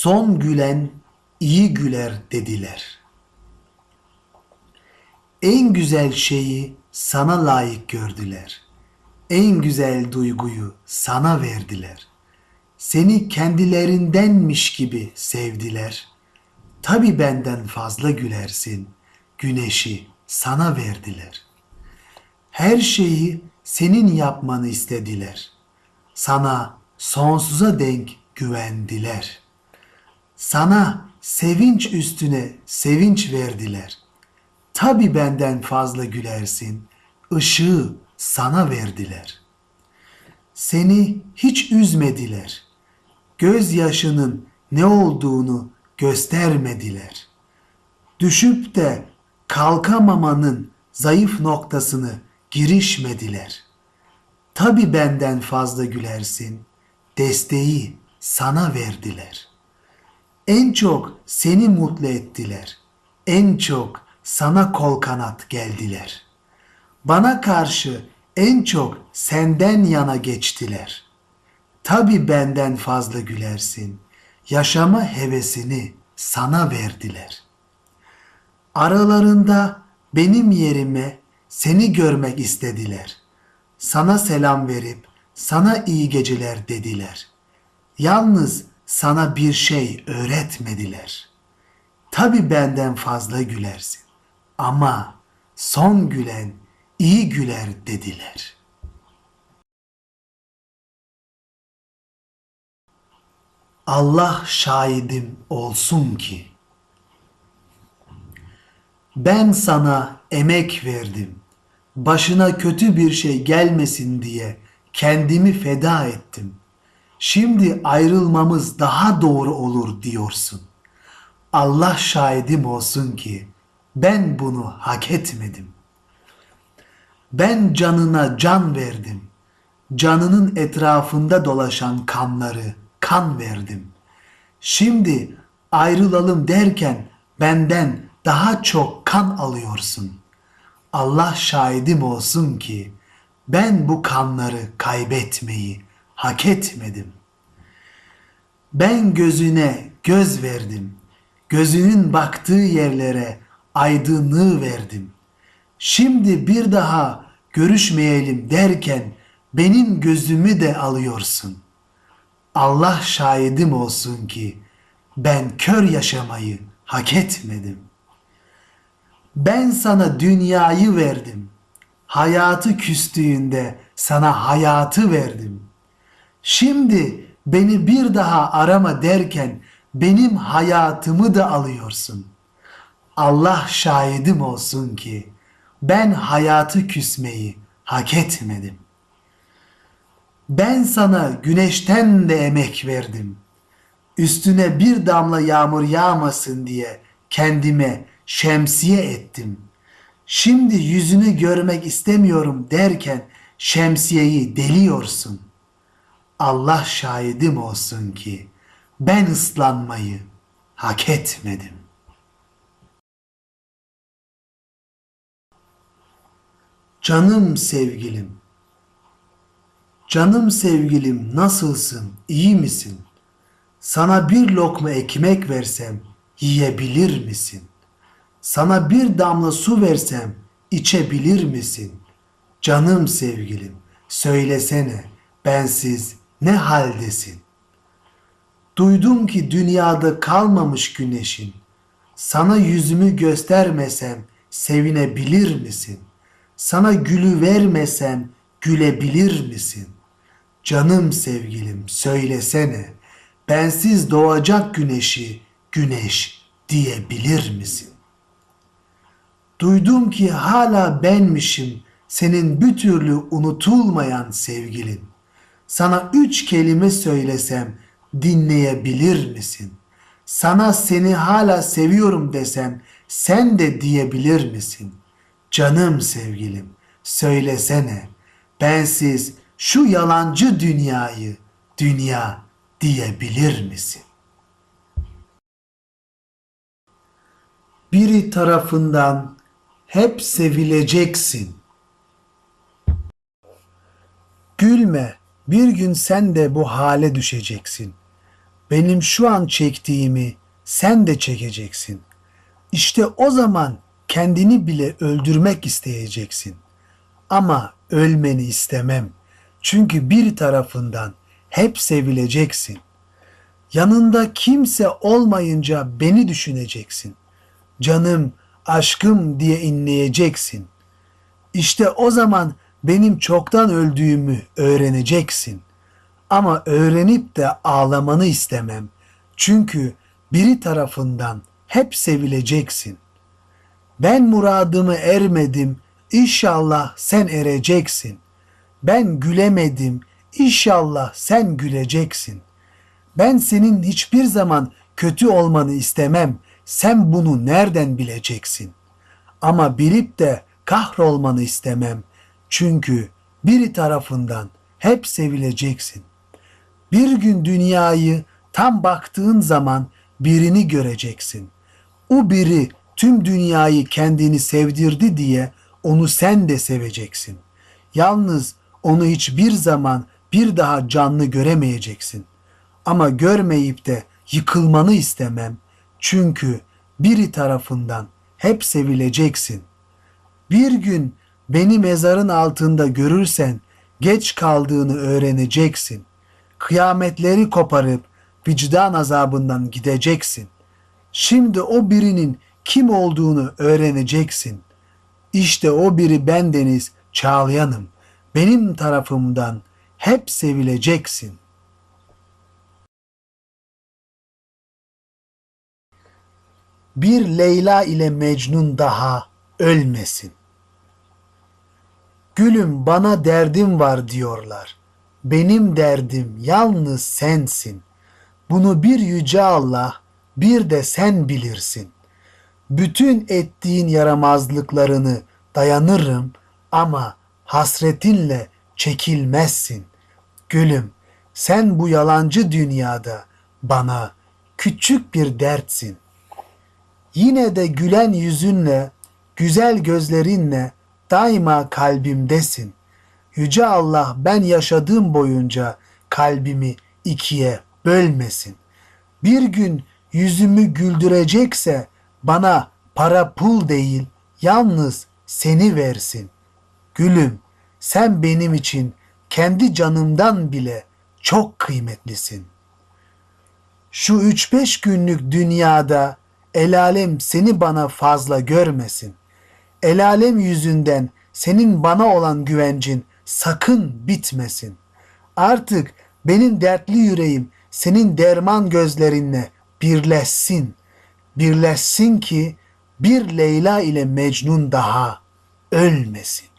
Son gülen iyi güler dediler. En güzel şeyi sana layık gördüler. En güzel duyguyu sana verdiler. Seni kendilerindenmiş gibi sevdiler. Tabi benden fazla gülersin. Güneşi sana verdiler. Her şeyi senin yapmanı istediler. Sana sonsuza denk güvendiler. Sana sevinç üstüne sevinç verdiler. Tabi benden fazla gülersin. Işığı sana verdiler. Seni hiç üzmediler. Gözyaşının ne olduğunu göstermediler. Düşüp de kalkamamanın zayıf noktasını girişmediler. Tabi benden fazla gülersin. Desteği sana verdiler. En çok seni mutlu ettiler. En çok sana kol kanat geldiler. Bana karşı en çok senden yana geçtiler. Tabi benden fazla gülersin. Yaşama hevesini sana verdiler. Aralarında benim yerime seni görmek istediler. Sana selam verip sana iyi geceler dediler. Yalnız sana bir şey öğretmediler. Tabi benden fazla gülersin ama son gülen iyi güler dediler. Allah şahidim olsun ki ben sana emek verdim. Başına kötü bir şey gelmesin diye kendimi feda ettim. Şimdi ayrılmamız daha doğru olur diyorsun. Allah şahidim olsun ki ben bunu hak etmedim. Ben canına can verdim. Canının etrafında dolaşan kanları kan verdim. Şimdi ayrılalım derken benden daha çok kan alıyorsun. Allah şahidim olsun ki ben bu kanları kaybetmeyi hak etmedim. Ben gözüne göz verdim. Gözünün baktığı yerlere aydınlığı verdim. Şimdi bir daha görüşmeyelim derken benim gözümü de alıyorsun. Allah şahidim olsun ki ben kör yaşamayı hak etmedim. Ben sana dünyayı verdim. Hayatı küstüğünde sana hayatı verdim. Şimdi beni bir daha arama derken benim hayatımı da alıyorsun. Allah şahidim olsun ki ben hayatı küsmeyi hak etmedim. Ben sana güneşten de emek verdim. Üstüne bir damla yağmur yağmasın diye kendime şemsiye ettim. Şimdi yüzünü görmek istemiyorum derken şemsiyeyi deliyorsun. Allah şahidim olsun ki ben ıslanmayı hak etmedim. Canım sevgilim, canım sevgilim nasılsın, iyi misin? Sana bir lokma ekmek versem yiyebilir misin? Sana bir damla su versem içebilir misin? Canım sevgilim, söylesene bensiz ne haldesin? Duydum ki dünyada kalmamış güneşin. Sana yüzümü göstermesem sevinebilir misin? Sana gülü vermesem gülebilir misin? Canım sevgilim söylesene. Bensiz doğacak güneşi güneş diyebilir misin? Duydum ki hala benmişim senin bir türlü unutulmayan sevgilin. Sana üç kelime söylesem dinleyebilir misin? Sana seni hala seviyorum desem sen de diyebilir misin? Canım sevgilim söylesene bensiz şu yalancı dünyayı dünya diyebilir misin? Biri tarafından hep sevileceksin. Gülme, bir gün sen de bu hale düşeceksin. benim şu an çektiğimi sen de çekeceksin. İşte o zaman kendini bile öldürmek isteyeceksin. Ama ölmeni istemem. Çünkü bir tarafından hep sevileceksin. Yanında kimse olmayınca beni düşüneceksin. Canım, aşkım diye inleyeceksin. İşte o zaman benim çoktan öldüğümü öğreneceksin. Ama öğrenip de ağlamanı istemem. Çünkü biri tarafından hep sevileceksin. Ben muradımı ermedim, İnşallah sen ereceksin. Ben gülemedim, İnşallah sen güleceksin. Ben senin hiçbir zaman kötü olmanı istemem. Sen bunu nereden bileceksin? Ama bilip de kahrolmanı istemem. Çünkü biri tarafından hep sevileceksin. Bir gün dünyayı tam baktığın zaman birini göreceksin. O biri tüm dünyayı kendini sevdirdi diye onu sen de seveceksin. Yalnız onu hiçbir zaman bir daha canlı göremeyeceksin. Ama görmeyip de yıkılmanı istemem. Çünkü biri tarafından hep sevileceksin. Bir gün beni mezarın altında görürsen geç kaldığını öğreneceksin. Kıyametleri koparıp vicdan azabından gideceksin. Şimdi o birinin kim olduğunu öğreneceksin. İşte o biri bendeniz Çağlayanım. Benim tarafımdan hep sevileceksin. Bir Leyla ile Mecnun daha ölmesin. Gülüm bana derdim var diyorlar. Benim derdim yalnız sensin. Bunu bir yüce Allah, bir de sen bilirsin. Bütün ettiğin yaramazlıklarını dayanırım ama hasretinle çekilmezsin. Gülüm, sen bu yalancı dünyada bana küçük bir dertsin. Yine de gülen yüzünle, güzel gözlerinle daima kalbimdesin. Yüce Allah ben yaşadığım boyunca kalbimi ikiye bölmesin. Bir gün yüzümü güldürecekse bana para pul değil, yalnız seni versin. Gülüm, sen benim için kendi canımdan bile çok kıymetlisin. Şu üç beş günlük dünyada el alem seni bana fazla görmesin. El alem yüzünden senin bana olan güvencin sakın bitmesin. Artık benim dertli yüreğim senin derman gözlerinle birleşsin. Birleşsin ki bir Leyla ile Mecnun daha ölmesin.